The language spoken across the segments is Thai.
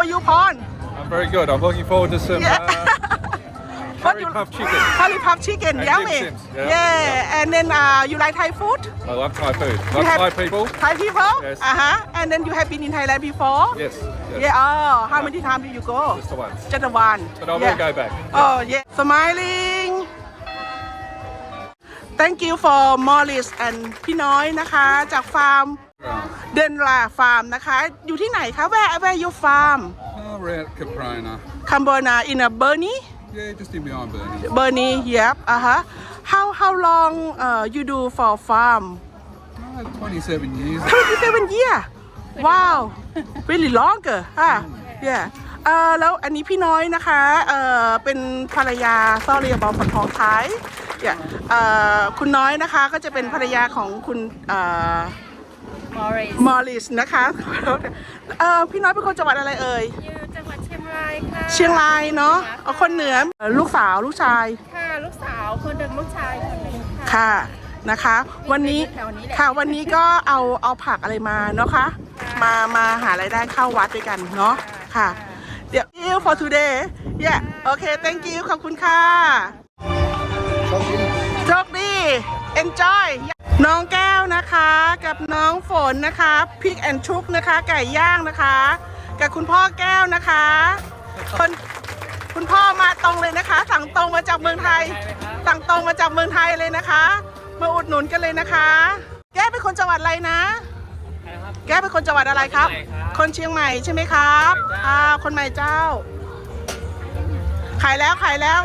are you Pon I'm very good. I'm looking forward to some Yeah. uh, What curry you- puff chicken. curry puff chicken And yummy dim sims, yeah, yeah and then uh, you like Thai food I love Thai food. Love have- Thai people. Thai people Yes. uh huh and then you have been in Thailand before Yes. yes. yeah oh how many times did you go Just the one. just the one But I will yeah. go back. Oh yeah, smiling. Thank you for Morris and พี่น้อยนะคะ จากฟาร์มเ ดนลาฟาร์มนะคะ อยู่ที่ไหนคะ Where Where you farm Oh, we're at Caprona. Cambona in a Bernie Yeah, just in behind Bernie. Bernie yep uh huh How how long uh, you do for farm Oh, 27 years. 27 year wow really longer ฮะ yeah เอ่อแล้วอันนี้พี่น้อยนะคะเอ่อเป็นภรรยา sorry about คนท้องท้าย yeah เอ่อคุณน้อยนะคะก็จะเป็นภรรยาของคุณเอ่อ Morris มอริสนะคะเอ่อพี่น้อยเป็นคนจังหวัดอะไรเอ่ยอยู่จังหวัดเชียงรายค่ะเชียงรายเนาะเอาคนเหนือเอ่อลูกสาวลูกชายค่ะลูกสาวคนหนึ่งลูกชายคนหนึ่งค่ะค่ะนะคะ วันนี้แถวนี้แหละค่ะวันนี้ก็เอาเอาผักอะไรมาเนาะคะมามาหารายได้เข้าวัดด้วยกันเนาะค่ะเดี๋ยว you for today yeah โอเค thank you ขอบคุณค่ะโชคดี enjoy น้องแก้วนะคะกับน้องฝนนะคะพริกแอนชุกนะคะ ไก่ย่างนะคะ กับคุณพ่อแก้วนะคะคนคุณพ่อมาตรงเลยนะคะ สั่งตรงมาจากเมืองไทย สั่งตรงมาจากเมืองไทยเลยนะคะ มาอุดหนุนกันเลยนะคะ แก้เป็นคนจังหวัดอะไรนะ แก้เป็นคนจังหวัดอะไรครับ คนเชียงใหม่ใช่ไหมครับอ่าคนใหม่เจ้า ขายแล้วขายแล้ว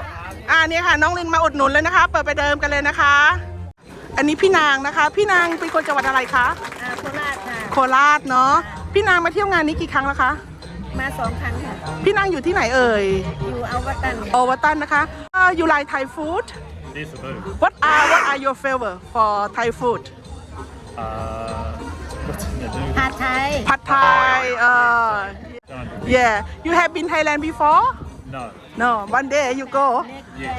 อ่านี่ค่ะ น้องลินมาอุดหนุนเลยนะคะ เปิดไปเดิมกันเลยนะคะ อันนี้พี่นางนะคะ พี่นางเป็นคนจังหวัดอะไรคะ อ่าโคราชค่ะ โคราชเนาะ พี่นางมาเที่ยวงานนี้กี่ครั้งแล้วคะ มาสองครั้งค่ะ พี่นางอยู่ที่ไหนเอ่ย อยู่เอาวัตันโอวัตันนะคะยูไลไทยฟู้ด This food. What are what are your favorite for Thai food Uh, what's in the noodle? ผัดไทย Pad Thai uh Done. yeah you have been Thailand before No. No one day you go Yeah.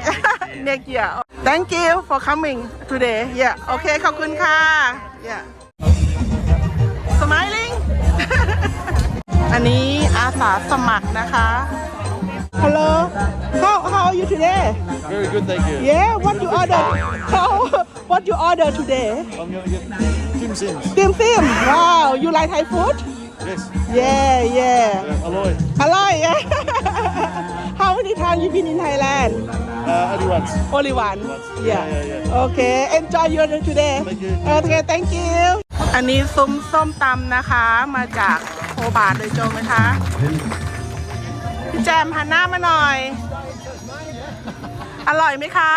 next year thank you for coming today yeah okay ขอบคุณค่ะ yeah smiling อันนี้อาสาสมัครนะคะ Hello how how are you today Very good, thank you. yeah what you order how what you order today I'm gonna get Kim Sims. Dim dim wow you like Thai food Yes. yeah yeah Uh, Aloy. อร่อย how many times you been in Thailand Uh, only once. Only one. Yeah, Yeah. yeah, yeah. Okay. Enjoy your day today. Thank you. Okay. Thank you. อันนี้ซุ้มส้มตำนะคะ มาจากโคบาทเลยโจงไหมคะพี่แจมหันหน้ามาหน่อย อร่อยไหมคะ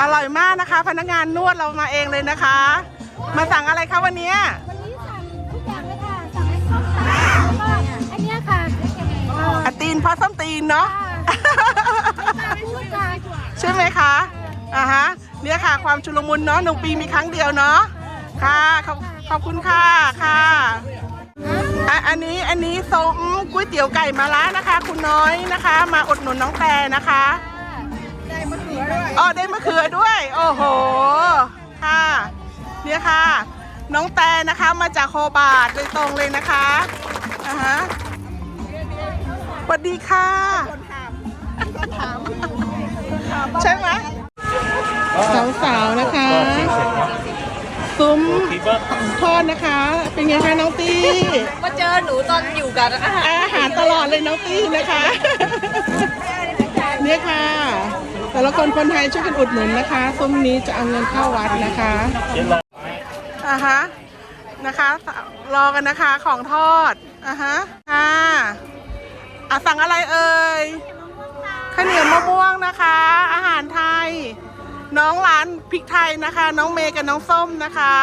อร่อยมากนะคะ พนักงานนวดเรามาเองเลยนะคะ มาสั่งอะไรคะวันเนี้ยวันนี้สั่งทุกอย่างเลยค่ะ สั่งให้ส้มตำแล้วก็อันเนี้ยค่ะเอ่ออะตีนพอส้มตีนเนาะมาเป็นชุดค่ะ ใช่ไหมคะอ่าฮะเนี่ยค่ะ ความชุลมุนเนาะหนึ่งปีมีครั้งเดียวเนาะค่ะขอบขอบคุณค่ะค่ะอะอันนี้อันนี้ส้มก๋วยเตี๋ยวไก่มาล้านะคะ คุณน้อยนะคะ มาอดหนุนน้องแต่นะคะได้มะเขือด้วยอ๋อได้มะเขือด้วย โอ้โหค่ะเนี่ยค่ะ น้องแต่นะคะมาจากโคบาทโดยตรงเลยนะคะอ่าฮะสวัสดีค่ะ ซุ้ม Keep up. ทอดนะคะ เป็นไงคะน้องตี้มาเจอหนูตอนอยู่กับอาหารอาหารตลอดเลยน้องตี้นะคะเนี่ยค่ะ แต่ละคนคนไทยช่วยกันอุดหนุนนะคะซุ้มนี้จะเอาเงินเข้าวัดนะคะอะฮะนะคะ รอกันนะคะของทอดอะฮะค่ะอะสั่งอะไรเอ่ยข้าวเหนียวมะม่วงนะคะ อาหารไทย น้องร้านพริกไทยนะคะ น้องเมย์กับน้องส้มนะคะ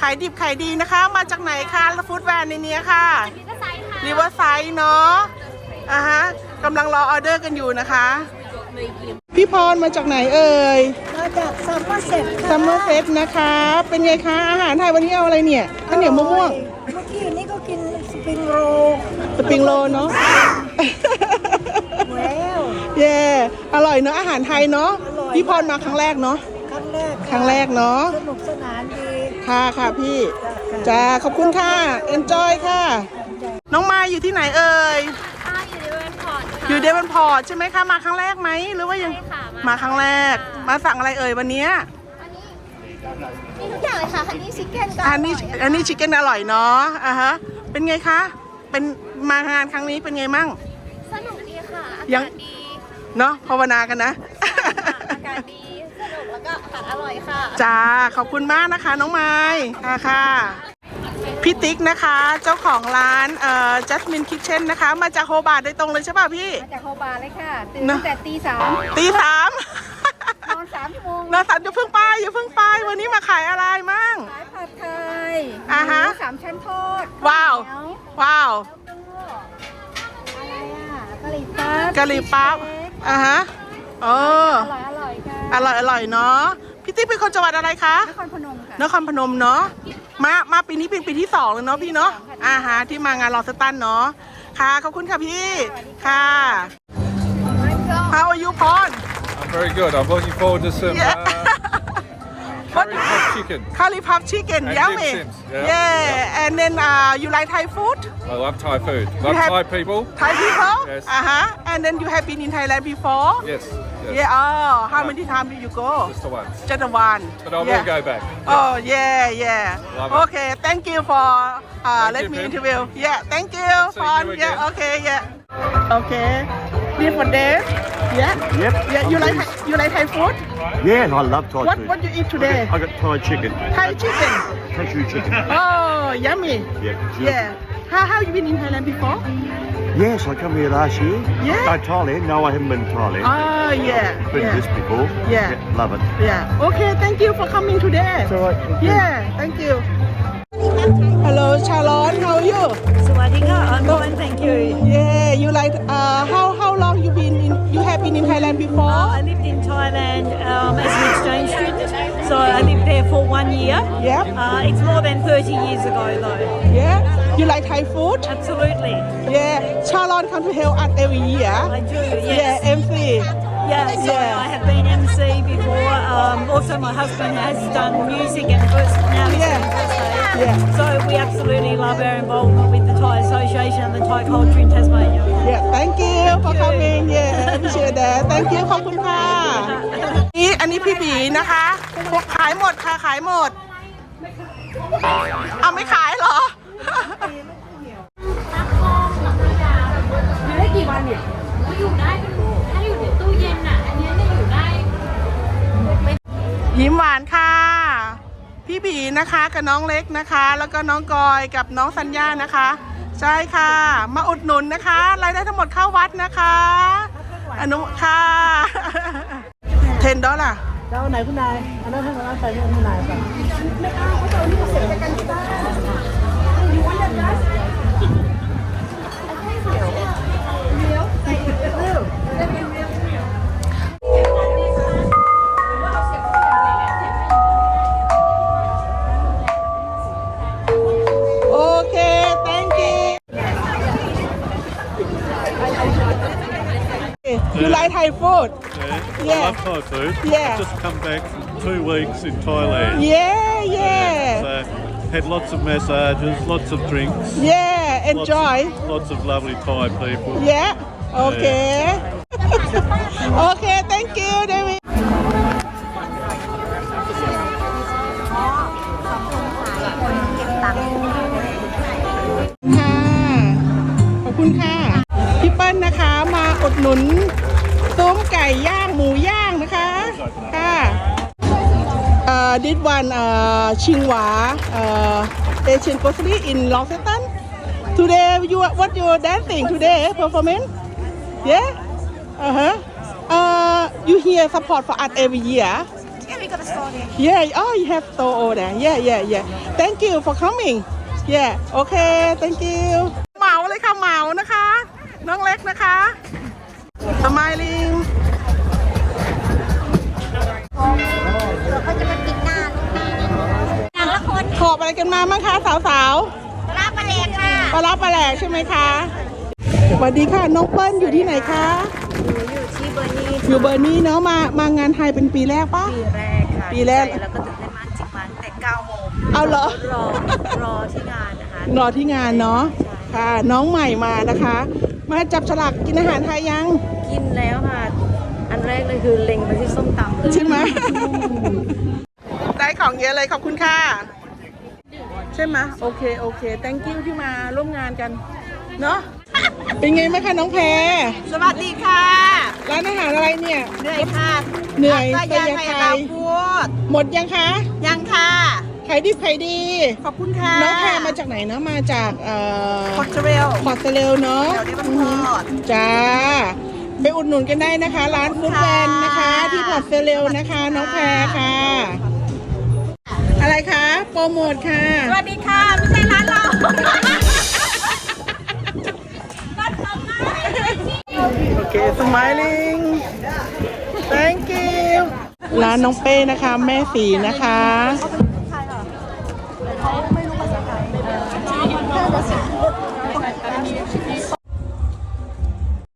ขายดิบขายดีนะคะ มาจากไหนคะฟู้ดแวนในเนี้ยค่ะนี่ก็ใส่ค่ะริเวอร์ไซด์เนาะอะฮะกำลังรอออเดอร์กันอยู่นะคะ พี่พรมาจากไหนเอ่ยมาจากซัมเมอร์เซ็ตซัมเมอร์เฟสนะคะ เป็นไงคะอาหารไทยวันนี้เอาอะไรเนี่ยข้าวเหนียวมะม่วงเมื่อกี้นี่ก็กินสปริงโรลสปริงโรลเนาะแล้วเย่อร่อยเนาะอาหารไทยเนาะ พี่พรมาครั้งแรกเนาะ ครั้งแรกครั้งแรกเนาะสนุกสนานดีค่ะค่ะพี่จ้าขอบคุณค่ะ enjoy ค่ะ น้องมายอยู่ที่ไหนเอ่ยอ่าอยู่ในเวนพอร์ตค่ะ อยู่เดวันพอร์ตใช่ไหมคะมาครั้งแรกไหมหรือว่ายังใช่ค่ะมาครั้งแรกมาสั่งอะไรเอ่ยวันเนี้ยอันนี้มีทุกอย่างเลยค่ะอันนี้ชิคเก้นก็อันนี้อันนี้ชิคเก้นอร่อยเนาะอะฮะเป็นไงคะเป็นมางานครั้งนี้เป็นไงมั่ง สนุกดีค่ะ อายักางศดี เนาะภาวนากันนะอากาศ ดีสนุกแล้วก็อาหารอร่อยค่ะ จ้าขอบคุณมากนะคะ น้องไม้ค่ะค่ะพี่ติ๊กนะคะ เจ้าของร้านเอ่อ Jasmine Kitchen นะคะ มาจากโฮบาร์ดโดยตรงเลยใช่ป่ะพี่ มาจากโฮบาร์เลยค่ะตื่นเนอะตั้งแต่ตีสามตีสาม นอนสามชั่วโมงนาสันอย่าเพิ่งไปอย่าเพิ่งไปวันนี้มาขายอะไรมั่ง ขายผัดไทยอ่าฮะ หมูสามชั้นทอดว้าว ข้เหนียว้าวอะไรอะกะหรี่ปั๊บกะหรี่ปั๊บอะฮะเอออร่อยอร่ อยค่ะอร่อยอร่อยเนาะพี่ติ๊กเป็นคนจังหวัดอะไรคะนครพนมค่ะนครพนมเนาะมามาปีนี้เป็นปีที่สองแล้วเนาะพี่เนาะอ่าฮะที่มางานลอสตันเนาะค่ะขอบคุณค่ะพี่ค่ะ How are you Pon I'm very good. I'm looking forward to some Yeah. uh, curry puff chicken. Curry puff chicken And yummy dim sims, yeah, yeah and then uh, you like Thai food I love Thai food. Love have- Thai people. Thai people Yes. uh huh and then you have been in Thailand before Yes. yes. yeah oh how many times did you go Just the once. just the one But I will yeah. go back. Oh yeah, yeah. Love it. Okay, thank you for uh, let you, me Pim. interview. Yeah, thank you. See Fun. you Yeah. Okay. Yeah. Okay for days. Yeah. Yep. Yeah. You like Thai- you like Thai food? Yes, I love Thai What food. what you eat today? I got Thai chicken, Thai chicken. Thai chicken. Oh, yummy. Yeah. Yeah. How how you been in Thailand before? Yes, I come here last year. Yeah. No, Thailand. No, I haven't been to Thailand. Oh yeah. been this Yeah. before. Yeah. Love it. Yeah. Okay. Thank you for coming today. It's all right. Yeah. Thank you. Hello, Charlotte. How are you? So ka. I'm going, thank you. Yeah. You like uh, in Thailand um, as an exchange student so I lived there for one year Yep. uh, it's more than 30 years ago though Yeah. You like Thai food? absolutely Yeah. Charlotte come to help us every year. I do yes Yeah, MC. Yeah, so Yeah. I have been MC before. Um, also, my husband has done music and first now he's Yeah. doing first aid. Yeah. So we absolutely love our involvement with the Thai Association and the Thai culture in Tasmania. Yeah, thank you for coming. Yeah, appreciate that. Thank you ขอบคุณค่ะ นี่ อันนี้พี่บีนะคะ ขายหมดค่ะขายหมด เอาไม่ขายเหรอ อยู่ได้กี่วันเนี่ยอยู่ได้เป็นถ้าอยู่ในตู้เย็นอะ อันเนี้ยจะอยู่ได้ยิ้มหวานค่ะ พี่บีนะคะกับน้องเล็กนะคะ แล้วก็น้องกอยกับน้องสัญญานะคะ ใช่ค่ะ มาอุดหนุนนะคะรายได้ทั้งหมดเข้าวัดนะคะ อนุค่ะ เทนดอลล่ะแล้วไหนคุณนายอันนั้นให้เราใส่ให้คุณนายป่ะโอ Yeah, Yeah. I love Thai food. Yeah. Just come back from two weeks in Thailand. Yeah yeah So had lots of massages, lots of drinks. yeah lots enjoy Of, lots of lovely Thai people. yeah okay okay thank you David ค่ะ ขอบคุณค่ะ พี่เปิ้ลนะคะมาอุดหนุนซุ้มไก่ย่างหมูย่างนะ คะค่ะเอ่อ this one เอ่อชิงหวาเอ่อ Asian grocery in Long Sutton today you what you dancing today performance yeah uh huh uh you here support for us every year Yeah, we got a store there. Yeah, oh, you have store over there. Yeah, yeah, yeah. Thank you for coming. Yeah, okay, thank you. เหมาเลยค่ะเหมานะคะ น้องเล็กนะคะ Smiling ขอบอะไรกันมาบ้างคะสาวรับมาแดกค่ะๆปลารับปลาแหลกใช่ไหมคะสวัสดีค่ะน้องเปิ้ลอยู่ที่ไหนคะอยู่ที่เบอร์นี่อยู่เบอร์นี้เนาะมามางานไทยเป็นปีแรกปะ ปีแรกค่ะปีแรกแล้วก็ตื่นเต้นมากจริงมาตั้งแต่9โมงเอาเหรอ รอรอที่งานนะคะ รอที่งานเนาะใช่ ค่ะ น้องใหม่มานะคะ มาจับฉลากกินอาหารไทยยัง กินแล้วค่ะ อันแรกเลยคือเล็งไปที่ส้มตำใช่ไหม ได้ของเยอะเลยขอบคุณค่ะ ใช่ไหมโอเค โอเค thank you ที่มาร่วมงานกัน เนาะ เป็นไงบ้างคะน้องแพรสวัสดีค่ะร้านอาหารอะไรเนี่ย เหนื่อยค่ะเหนื่อยก็แต่ยังยังไปไงเราพูด หมดยังคะ ยังค่ะขายดิบขายดี ขอบคุณค่ะ น้องแพรมาจากไหนนะ มาจากเอ่อพอร์ตเรลพอร์ตเรลเนาะเดี๋ยวนี้มันพอร์ตจ้า ไปอุดหนุนกันได้นะคะ ร้านฟู้ดแวนนะคะ ที่พอร์ตเรลนะคะ น้องแพรค่ะ อะไรคะ โปรโมทค่ะสวัสดีค่ะ ไม่ใช่ร้านเราโอเค smiling thank you ร้านน้องเป้นะคะ แม่สีนะคะ